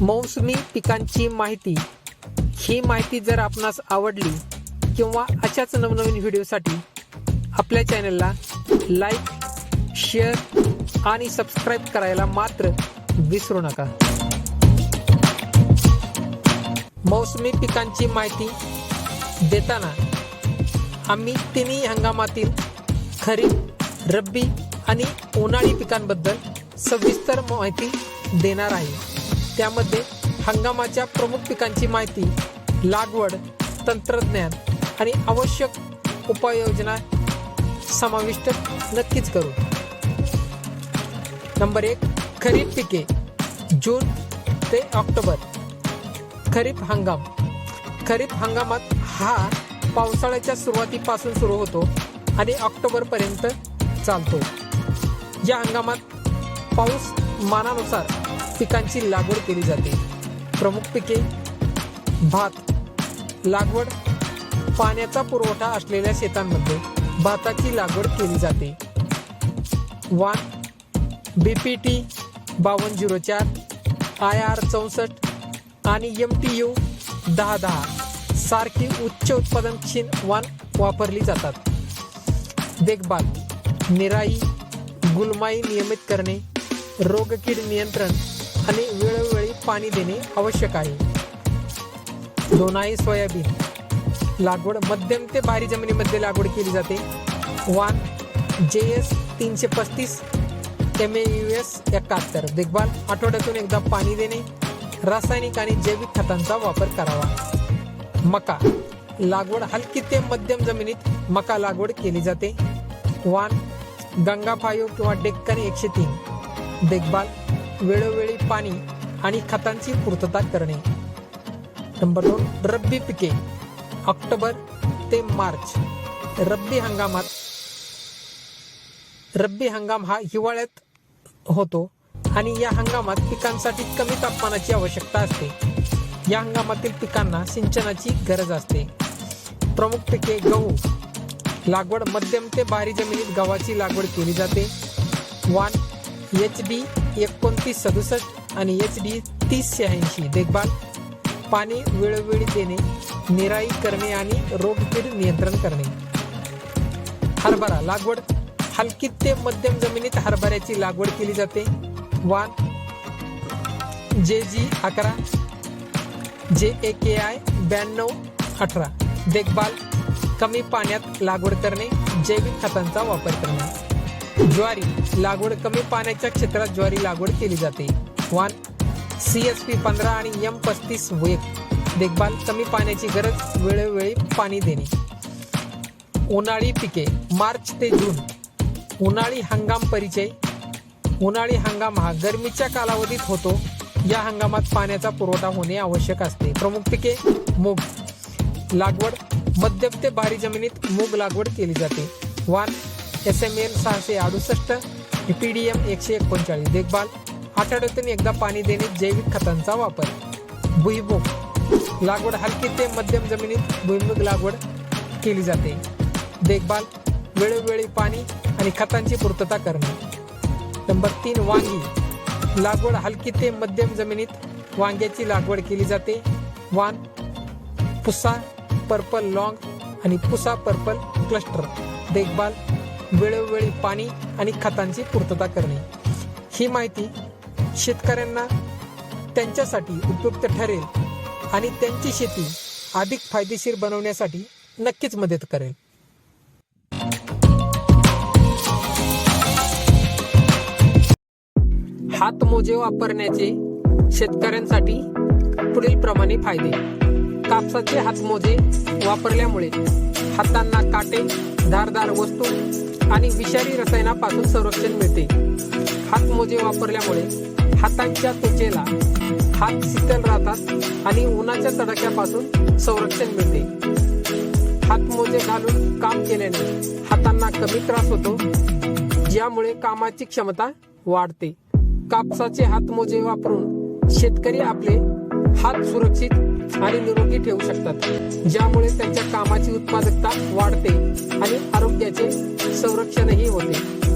मौसमी पिकांची माहिती. ही माहिती जर आपणास आवडली किंवा अशाच नवनवीन व्हिडिओसाठी आपल्या चॅनलला लाईक शेअर आणि सबस्क्राईब करायला मात्र विसरू नका. मौसमी पिकांची माहिती देताना आम्ही तिन्ही हंगामातील खरीप रब्बी आणि उन्हाळी पिकांबद्दल सविस्तर माहिती देणार आहे. त्यामध्ये हंगामाच्या प्रमुख पिकांची माहिती लागवड तंत्रज्ञान आणि आवश्यक उपाययोजना समाविष्ट नक्कीच करू. नंबर एक खरीप पिके. जून ते ऑक्टोबर. खरीप हंगाम. खरीप हंगामात हा पावसाळ्याच्या सुरुवातीपासून सुरू होतो आणि ऑक्टोबरपर्यंत चालतो. या हंगामात पाऊस मानानुसार पिकांची लागवड केली जाते. प्रमुख पिके भात लागवड पाण्याचा पुरवठा असलेल्या शेतांमध्ये भाताची लागवड केली जाते. वाण बी पी टी बावन्न झिरो चार आय आर चौसष्ट आणि एम टी यू दहा दहा सारखी उच्च उत्पादनशील वाण वापरली जातात. देखभाल निराई गुलमाई नियमित करणे रोगकीड नियंत्रण आणि वेळोवेळी पाणी देणे आवश्यक आहे. दोनाई सोयाबीन. लागवड मध्यम ते भारी जमिनीमध्ये लागवड केली जाते. वान जे एस तीनशे पस्तीस एम ए यू एस एकाहत्तर. देखभाल आठवड्यातून एकदा पाणी देणे रासायनिक आणि जैविक खतांचा वापर करावा. मका. लागवड हलकी ते मध्यम जमिनीत मका लागवड केली जाते. वान गंगाफायो किंवा डेक्कन एकशे तीन. देखभाल वेळोवेळी पाणी आणि खतांची पूर्तता करणे. नंबर दोन रब्बी पिके. ऑक्टोबर ते मार्च. रब्बी हंगामात रब्बी हंगाम हा हिवाळ्यात होतो आणि या हंगामात पिकांसाठी कमी तापमानाची आवश्यकता असते. या हंगामातील पिकांना सिंचनाची गरज असते. प्रमुख पिके गहू. लागवड मध्यम ते भारी जमिनीत गव्हाची लागवड केली जाते. वाण एच डी एकोणतीस सदुसष्ट आणि एच डी तीस शहाऐंशी. देखभाल पाणी वेळोवेळी देणे निराई करणे आणि रोगकीड नियंत्रण करणे. हरभरा लागवड हलकी ते मध्यम जमिनीत हरभऱ्याची लागवड केली जाते. वान जे जी अकरा जे ए के आय ब्याण्णव अठरा. देखभाल कमी पाण्यात लागवड करणे जैविक खतांचा वापर करणे. ज्वारी. लागवड कमी पाण्याच्या क्षेत्रात ज्वारी लागवड केली जाते. वान सी एस पी पंधरा आणि एम पस्तीस वेग. देखभाल कमी पाण्याची गरज वेळोवेळी पाणी देणे. उन्हाळी पिके मार्च ते जून. उन्हाळी हंगाम परिचय. उन्हाळी हंगाम हा गरमीच्या कालावधीत होतो. या हंगामात पाण्याचा पुरवठा होणे आवश्यक असते. प्रमुख पिके मूग. लागवड मध्यम ते भारी जमिनीत मूग लागवड केली जाते. वान एस एम एल सहाशे अडुसष्ट पी डी एम एकशे एकोणचाळीस देखभाल आठवड्यातून एकदा पाणी देणे जैविक खतांचा वापर. भुईमुग. लागवड हलकी ते मध्यम जमिनीत भुईमुग लागवड केली जाते. देखभाल वेळोवेळी पाणी आणि खतांची पूर्तता करणे. नंबर तीन वांगी. लागवड हलकी ते मध्यम जमिनीत वांग्याची लागवड केली जाते. वान पुसा पर्पल लॉंग आणि पुसा पर्पल क्लस्टर. देखभाल वेळोवेळी पाणी आणि खतांची पूर्तता करणे. ही माहिती शेतकऱ्यांना त्यांच्यासाठी उपयुक्त ठरेल आणि त्यांची शेती अधिक फायदेशीर बनवण्यासाठी नक्कीच मदत करेल. हातमोजे वापरण्याचे शेतकऱ्यांसाठी पुढील प्रमाणे फायदे. कापसाचे हातमोजे वापरल्यामुळे हातांना काटे धारदार वस्तू आणि विषारी रसायनापासून संरक्षण मिळते. हातमोजे वापरल्यामुळे हातांच्या त्वचेला हात शीतल राहतात आणि उन्हाच्या तडाख्यापासून संरक्षण मिळते. हातमोजे घालून काम केल्याने हातांना कमी त्रास होतो ज्यामुळे कामाची क्षमता वाढते. कापसाचे हातमोजे वापरून शेतकरी आपले हात सुरक्षित आणि निरोगी ठेवू शकतात. ज्यामुळे त्यांच्या कामाची उत्पादकता वाढते आणि आरोग्याचे संरक्षणही होते.